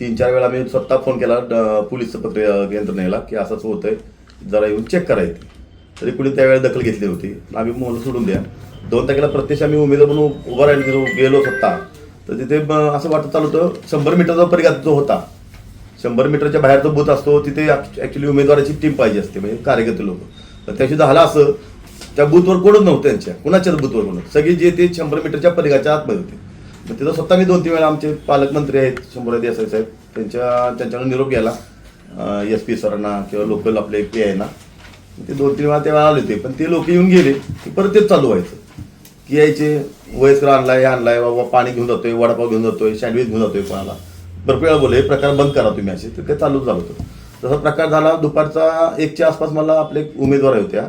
तीन चार वेळा मी स्वतः फोन केला पोलीस पत्र यंत्रणेला की असंच होतंय. जरा येऊन चेक करायचं. तरी कुणी त्यावेळेला दखल घेतली होती. आम्ही म्हणून सोडून द्या. दोन तारखेला प्रत्यक्ष आम्ही उमेदवार म्हणून उभा राहिलो गेलो स्वतः. तर तिथे असं वाटत चालू होतं शंभर मीटरचा परिघात जो होता शंभर मीटरच्या बाहेरचा बूथ असतो तिथे ॲक्च्युली उमेदवाराची टीम पाहिजे असते म्हणजे कार्यकर्ते लोक. तर त्याशी झालं असं त्या बूथवर कोणच नव्हतं त्यांच्या. कुणाच्याच बूथवर कोण सगळे जे ते शंभर मीटरच्या परिघाच्या आतमध्ये होते. मग तिथं स्वतः मी दोन तीन वेळा आमचे पालकमंत्री आहेत शंभर देसाई साहेब त्यांच्या त्यांच्याकडून निरोप गेला एस पी सरांना किंवा लोकल आपले पी आयना ते दोन तीन वेळा तेव्हा आले होते पण ते लोक येऊन गेले की परत तेच चालू व्हायचं. की यायचे वयस्कर आणलाय आणलाय बाबा पाणी घेऊन जातोय वडापाव घेऊन जातोय सँडविच घेऊन जातोय कोणाला. भरपूर वेळा बोलले हे प्रकार बंद करा तुम्ही असे. तर ते चालूच झालं होतं. तसा प्रकार झाला दुपारचा एकच्या आसपास मला आपले एक उमेदवार होत्या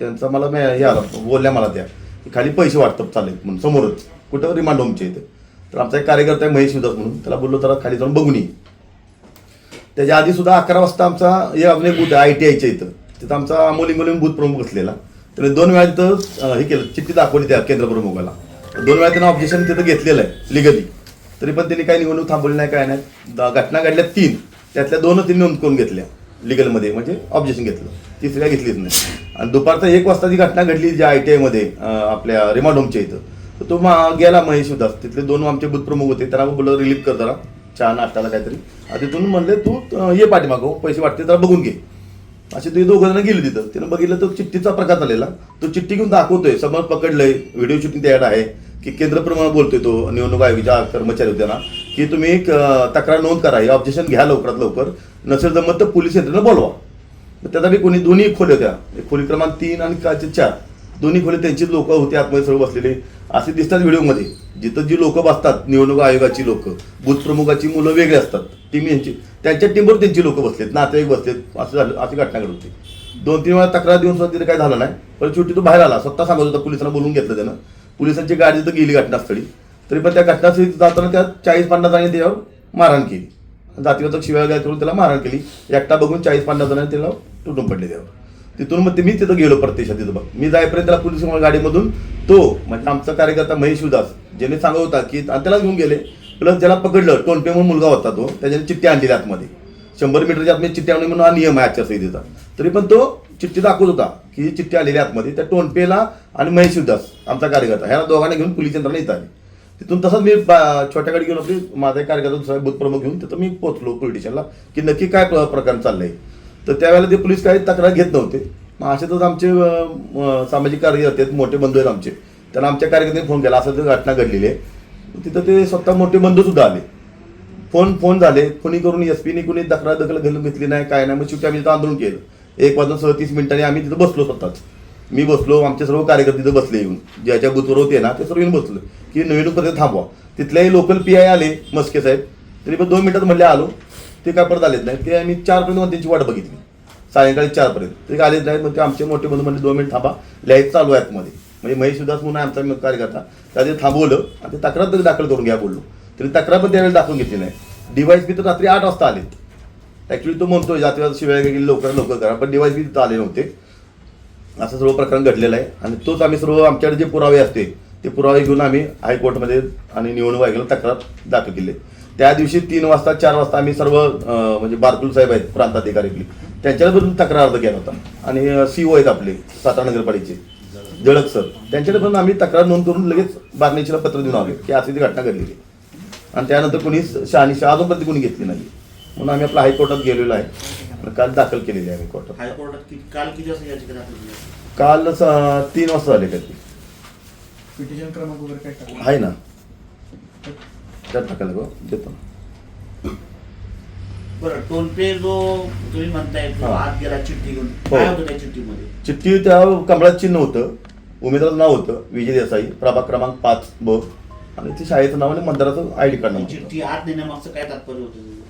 त्यांचा मला हे आला बोलल्या मला त्या की खाली पैसे वाटतात चालेल म्हणून समोरच. कुठं रिमांड होमचे इथे. तर आमचा एक कार्यकर्ता आहे महेश विदास म्हणून. त्याला बोललो त्याला खाली जाऊन बघून ये. त्याच्या आधी सुद्धा अकरा वाजता आमचा हे अजून एक बूथ आहे आय टी आयच्या इथं. तिथं आमचा अमोली इंगोली बूथ प्रमुख असलेला त्याने दोन वेळा तिथं हे केलं चिठ्ठी दाखवली त्या केंद्र प्रमुखाला. दोन वेळा त्यांना ऑब्जेक्शन तिथं घेतलेलं आहे लिगली तरी पण त्यांनी काही निवडणूक थांबवली नाही काय नाही. घटना घडल्या तीन. त्यातल्या दोन तीन नोंद करून घेतल्या लिगलमध्ये म्हणजे ऑब्जेक्शन घेतलं. तिसऱ्या घेतलीच नाही. आणि दुपारचा एक वाजता जी घटना घडली जी आय टी आयमध्ये आपल्या रिमांड होमच्या इथं तर तो मा- गेला महेश उदास. तिथले दोन आमचे बूथ होते त्यांना बोललो रिलीफ कर जरा. चहा नाश्त्याला काहीतरी. आणि तिथून म्हणले तू ये पाठीमागो हो. पैसे वाटते जरा बघून घे. असे ते दोघं जण गेले तिथं. तिनं बघितलं तर चिठ्ठीचा प्रकार झालेला. तो चिठ्ठी घेऊन दाखवतोय. समोर पकडलंय. व्हिडिओ शूटिंग तयार आहे. की केंद्रप्रमाणे बोलतोय तो निवडणूक आयोगाच्या कर्मचारी होत्या ना. की तुम्ही एक तक्रार नोंद करा. हे ऑब्जेक्शन घ्या लवकरात लवकर. नसेल जमत तर पोलीस यंत्रणा बोलवा. तर त्याचा मी कोणी दोन्ही खोल्या होत्या. एक खोली क्रमांक तीन आणि काचे चार. दोन्ही खोले त्यांचीच लोक होते. आतमध्ये सर्व बसलेले. असे दिसतात व्हिडिओमध्ये. जिथं जी लोक बसतात निवडणूक आयोगाची लोक बूथप्रमुखाची मुलं वेगळी असतात. टीम यांची त्यांच्या टीमवर त्यांची लोक बसलेत नातेवाईक बसलेत असं झालं अशी घटना घडत होती. दोन तीन वेळा तक्रार देऊन सुद्धा तिथे काय झालं नाही. पण शेवटी तो बाहेर आला. स्वतः सांगत होता पोलिसांना बोलून घेतलं त्यानं. पोलिसांची गाडी तिथं गेली घटनास्थळी. तरी पण त्या घटनास्थळी जाताना त्या चाळीस पन्नास जणांनी त्याच्यावर मारहाण केली. जातीवाचक शिवाय करून त्याला मारहाण केली. एकटा बघून चाळीस पन्नास जणांनी त्याला तुटून पडले त्यावर. तिथून मग ते मी तिथं गेलो प्रत्यक्षात तिथं बघ. मी जायपर्यंत त्याला पोलीस गाडीमधून तो म्हणजे आमचा कार्यकर्ता महेश उदास ज्याने सांगत होता की त्याला घेऊन गेले. प्लस ज्याला पकडलं टोनपे म्हणून मुलगा होता तो त्याच्याने चिठ्ठी आणलेली आतमध्ये. शंभर मीटरच्या आतमध्ये चिठ्ठी आणली म्हणून हा नियम आहे आचारसंहितेचा. तरी पण तो चिठ्ठी दाखवत होता की चिठ्ठी आलेली आतमध्ये. त्या टोनपेला आणि महेश उदास आमचा कार्यकर्ता ह्या दोघांना घेऊन पोलीस यंत्रणा इथं आली. तिथून तसंच मी छोट्याकडे गेलो होती. माझा कार्यकर्ता दुसरा बूथ प्रमुख घेऊन तिथं मी पोहोचलो पोलीस स्टेशनला की नक्की काय प्रकार चाललंय. तर त्यावेळेला ते पोलीस काही तक्रार घेत नव्हते. मग अशातच आमचे सामाजिक कार्यकर्ते आहेत मोठे बंधू आहेत आमचे. त्यांना आमच्या कार्यकर्त्यांनी फोन केला असं घटना घडलेली आहे. तिथं ते स्वतः मोठे बंधू सुद्धा आले. फोन फोन झाले. कोणी करून एस पीने कोणी तक्रार दखल घालून घेतली नाही काय नाही. मग शेवटी आम्ही तिथं आंदोलन केलं. एक वाजून सदतीस मिनिटांनी आम्ही तिथं बसलो स्वतःच. मी बसलो आमचे सर्व कार्यकर्ते तिथं बसले येऊन. ज्याच्या बुथवर होते ना ते सर्व येऊन बसलो. की नवीन पर्यंत थांबवा. तिथल्याही लोकल पी आय आले मस्के साहेब. तरी पण दोन मिनिटात म्हणले आलो. ते काय परत आलेच नाही ते आम्ही चारपर्यंत त्यांची वाट बघितली. सायंकाळी चारपर्यंत ते आलेच नाहीत मग ते आमचे मोठे बंधू म्हणजे दोन मिनिट थांबा. लिहायचं चालू आहे आतमध्ये. म्हणजे महेश म्हणून आमचा कार्यकर्ता. त्याने थांबवलं आणि ते तक्रार तरी दाखल करून घ्या बोललो. तरी तक्रार पण त्यावेळेस दाखवून घेतली नाही. डिवाईस बी तर रात्री आठ वाजता आलेत. ॲक्च्युली तो म्हणतोय जातीवाद शिवाय गेली लवकर लवकर करा. पण डिवाईस बी तिथं आले नव्हते. असं सर्व प्रकरण घडलेलं आहे. आणि तोच आम्ही सर्व आमच्याकडे जे पुरावे असते ते पुरावे घेऊन आम्ही हायकोर्टमध्ये आणि निवडणूक आयोगाला तक्रार दाखल केली. त्या दिवशी तीन वाजता चार वाजता आम्ही सर्व म्हणजे बारकुल साहेब आहेत प्रांताधिकारी त्यांच्याकडे पण तक्रार अर्ज केला होता. आणि सीओ आहेत आपले सातारा नगरपालिकेचे. जळक सर त्यांच्याकडे पण आम्ही तक्रार नोंद करून लगेच बातमीला पत्र देऊन आलो. की अशी ती घटना घडलेली आहे. आणि त्यानंतर कोणी शहानिशा अजूनपर्यंत कोणी घेतली नाही. म्हणून आम्ही आपल्या हायकोर्टात गेलेलो आहे. काल दाखल केलेली आहे आम्ही कोर्टात. काल स- तीन वाजता झाले का ती पिटिशन क्रमांक वगैरे काय टाकला? आहे ना. त्यात टाकायला गो देतो. ना. बरं टोलपे जो तुम्ही म्हणताय तो हा. आत गेला चिठ्ठी घेऊन. हो. काय होतं त्या चिठ्ठीमध्ये? चिठ्ठी त्या कमळात चिन्ह होतं. उमेदवाराचं नाव होतं. विजय देसाई. प्रभाग क्रमांक पाच ब. आणि ते शाळेचं नाव आणि मतदाराचं आय डी कार्ड ती नंबर. चिठ्ठी आत नेण्यामागचं काय तात्पर्य होतं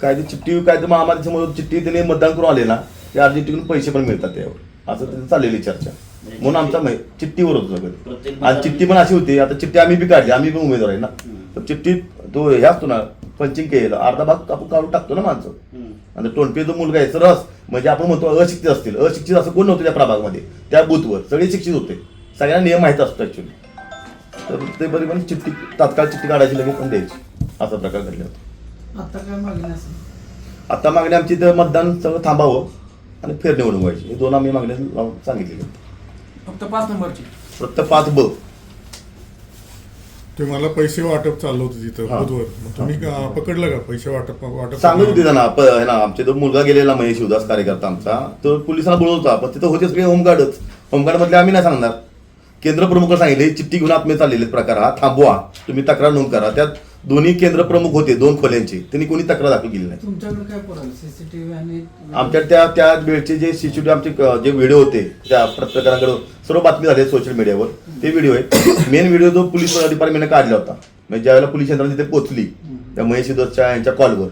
काय ते चिठ्ठी काय तर महामारी समोर चिठ्ठी त्याने मतदान करून आले ना ते अर्जेंटिकडून पैसे पण मिळतात त्यावर. असं त्याची चाललेली चर्चा. म्हणून आमचा मै- चिठ्ठीवर होतं सगळं. प्रत्येक आणि चिठ्ठी पण अशी होती आता चिठ्ठी आम्ही बी काढली आम्ही पण उमेदवार आहे ना. तर चिठ्ठीत तो हे असतो ना पंचिंग केलेला अर्धा भाग आपण काढून टाकतो ना माणसं. आणि टोनपे जो मुलगा आहे सरस म्हणजे आपण म्हणतो अशिक्षित असतील. अशिक्षित असं कोण नव्हतं त्या प्रभागमध्ये त्या बूथवर. सगळे शिक्षित होते. सगळ्यांना नियम माहीत असतो ऍक्च्युली तर ते बरी पण चिठ्ठी तात्काळ चिठ्ठी काढायची लगेच पण द्यायची. असा प्रकार घडला होता. आता काय मागणी असेल? आता मागणी आमची तर मतदान सगळं थांबावं आणि फेरनिवडणूक व्हायची. हे दोन आम्ही मागण्या लावून सांगितलेले. फक्त पाच नंबरची. फक्त पाच ब. ते मला पैसे वाटप चाललं होतं तिथं हा. बुधवर. मग तुम्ही का पकडलं का? पैसे वाटप वाटप सांगत होते त्यांना प- हे ना आमचे तो मुलगा गेलेला महेश शिवदास कार्यकर्ता आमचा. तो पोलिसांना बोलवत होता पण तिथं होते सगळे होमगार्डच होमगार्ड मधले आम्ही नाही सांगणार. केंद्र प्रमुख सांगितले चिठ्ठी घेऊन आत्मे चाललेले प्रकार हा थांबवा. तुम्ही तक्रार नोंद करा. त्यात दोन्ही केंद्र प्रमुख होते दोन खोल्यांचे. त्यांनी कोणी तक्रार दाखल केली नाही. तुमच्याकडे काय पुरावे सीसीटीव्ही आणि आमच्या त्या त्या वेळचे जे सीसीटीव्ही आमचे क- जे व्हिडिओ होते त्या पत्रकारांकडे सर्व बातमी झाली सोशल मीडियावर ते व्हिडिओ आहेत. मेन व्हिडिओ जो पोलीस डिपार्टमेंटने काढला होता. म्हणजे ज्यावेळेला पोलीस यंत्रणा तिथे पोहोचली त्या महेश सिद्धोसच्या यांच्या कॉलवर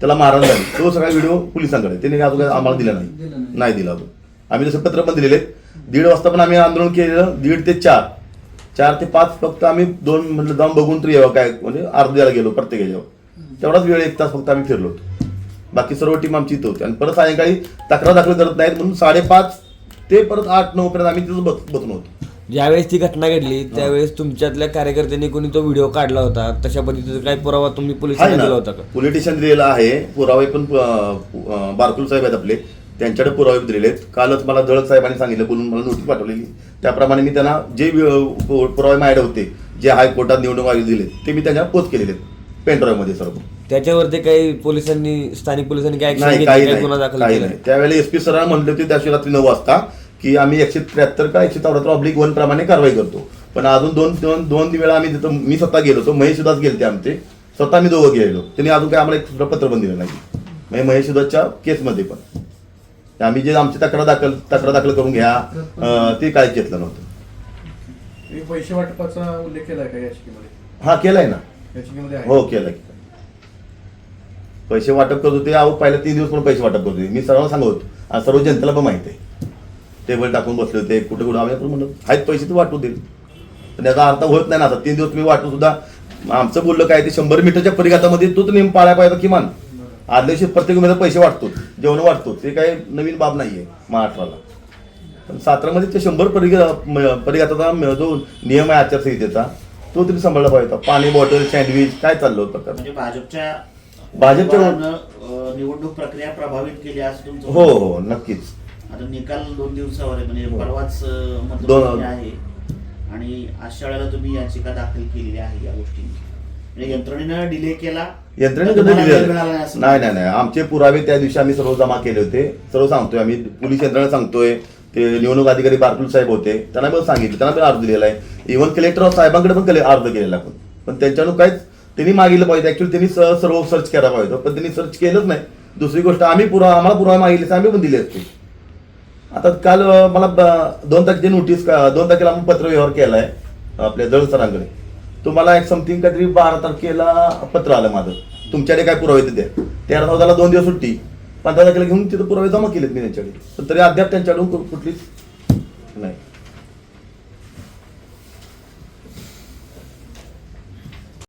त्याला मारण झाली. तो सगळा व्हिडिओ पोलिसांकडे. आहे. त्यांनी अजून काही आम्हाला दिला नाही. दिला नाही. नाही दिला अजून. आम्ही तसं पत्र पण दिलेले दीड वाजता पण आम्ही आंदोलन केलेलं. दीड ते चार. चार ते पाच फक्त आम्ही दोन म्हटलं जाऊन बघून तरी यावं काय म्हणजे अर्ध्याला गेलो प्रत्येक याच्यावर तेवढाच वेळ एक तास फक्त आम्ही फिरलो होतो. बाकी सर्व टीम आमची इथं होती. आणि परत सायंकाळी तक्रार दाखल करत नाहीत म्हणून साडेपाच ते परत आठ नऊ पर्यंत आम्ही तिथं बस बसून होतो. ज्यावेळेस ती घटना घडली त्यावेळेस तुमच्यातल्या कार्यकर्त्यांनी कोणी तो व्हिडिओ काढला होता? तशा पद्धतीचा काही पुरावा तुम्ही पोलिसांना दिला होता का? पोलीस स्टेशन दिलेलं आहे. पुरावे पण बारकुल साहेब आहेत आपले. त्यांच्याकडे पुरावे दिलेले आहेत कालच मला जळक साहेबांनी सांगितलं बोलून मला नोटीस पाठवलेली. त्याप्रमाणे मी त्यांना जे पुरावे माझ्याकडे होते जे हायकोर्टात निवडणूक आयोग दिले ते मी त्यांच्या पोच केलेले आहेत पेनड्राईव्हमध्ये सर्व. त्याच्यावरती काही पोलिसांनी स्थानिक पोलिसांनी काय नाही काही नाही त्यावेळेला एस पी सरांना म्हणले होते त्या रात्री नऊ वाजता की आम्ही एकशे त्र्याहत्तर का एकशे चौऱ्याहत्तर ऑब्लिक वन प्रमाणे कारवाई करतो. पण अजून दोन दोन दोन वेळा आम्ही तिथं मी स्वतः गेलो होतो महेश सुद्धाच गेले आमचे. स्वतः मी दोघं गेलेलो. त्यांनी अजून काही आम्हाला एक पत्र पण दिलं नाही. म्हणजे महेश सुद्धाच्या केसमध्ये पण. आम्ही जे आमची तक्रार दाखल तक्रार दाखल करून घ्या ते काय घेतलं नव्हतं. हे पैसे वाटपाचा उल्लेख केलाय का याचिकेमध्ये? हा केलाय ना. याचिकेमध्ये हो केलं पैसे वाटप करत होते अहो पहिल्या तीन दिवस पण पैसे वाटप करत होते. मी सर्वांना सांगत होतो आणि सर्व जनतेला पण माहिती आहे. टेबल टाकून बसले होते कुठे कुठे आम्ही आपण म्हणलं आहेत पैसे तर वाटू देईल पण याचा अर्थ होत नाही ना आता तीन दिवस तुम्ही वाटू सुद्धा आमचं बोललं काय ते शंभर मीटरच्या परिघातामध्ये तोच नेम पाळायला पाहिजे किमान. आदल्या दिवशी प्रत्येक उमेदवार पैसे वाटतो जेवण वाटतो ते काही नवीन बाब नाहीये महाराष्ट्राला. पण सातारामध्ये ते शंभर परिघा म- परिघाताचा जो नियम आहे आचारसंहितेचा. तो तुम्ही सांभाळला पाहिजे होता. पाणी बॉटल सँडविच काय चाललं होतं प्रकार म्हणजे भाजपच्या भाजपच्या- निवडणूक प्रक्रिया प्रभावित केली असं तुमचं हो म्हणणं. हो नक्कीच. आहे. आता निकाल दोन दिवसावर आहे म्हणजे हो. परवाच मतदान दोन- आहे. आणि अशा वेळेला तुम्ही याचिका दाखल केलेली आहे या गोष्टींची. म्हणजे यंत्रणेनं डिले केला. मिळाला नाही नाही नाही आमचे पुरावे त्या दिवशी आम्ही सर्व जमा केले होते. सर्व सांगतोय. आम्ही पोलीस यंत्रणा सांगतोय. ते निवडणूक अधिकारी बारकुल साहेब होते. त्यांना पण सांगितलं. त्यांना पण अर्ज दिलेला आहे. इव्हन कलेक्टर साहेबांकडे पण केले अर्ज केलेला आपण पण त्यांच्यानं काहीच त्यांनी मागितलं पाहिजे. ऍक्च्युली त्यांनी सर्व सर्च करायला पाहिजे पण त्यांनी सर्च केलंच नाही. दुसरी गोष्ट आम्ही पुरा आम्हाला पुरावे मागितले आम्ही पण दिले असते. आता काल मला दोन तारखेची नोटीस दोन तारखेला आपण पत्र व्यवहार केलाय. आपल्या दळ सरांकडे तुम्हाला एक समथिंग काहीतरी बारा तारखेला पत्र आलं माझं. तुमच्याकडे काय पुरावे ते द्या तेरा चौदाला दोन दिवस सुट्टी. पंधरा तारखेला घेऊन तिथं पुरावे जमा केलेत मी त्यांच्याकडे. पण तरी अद्याप त्यांच्याकडून कुठलीच नाही.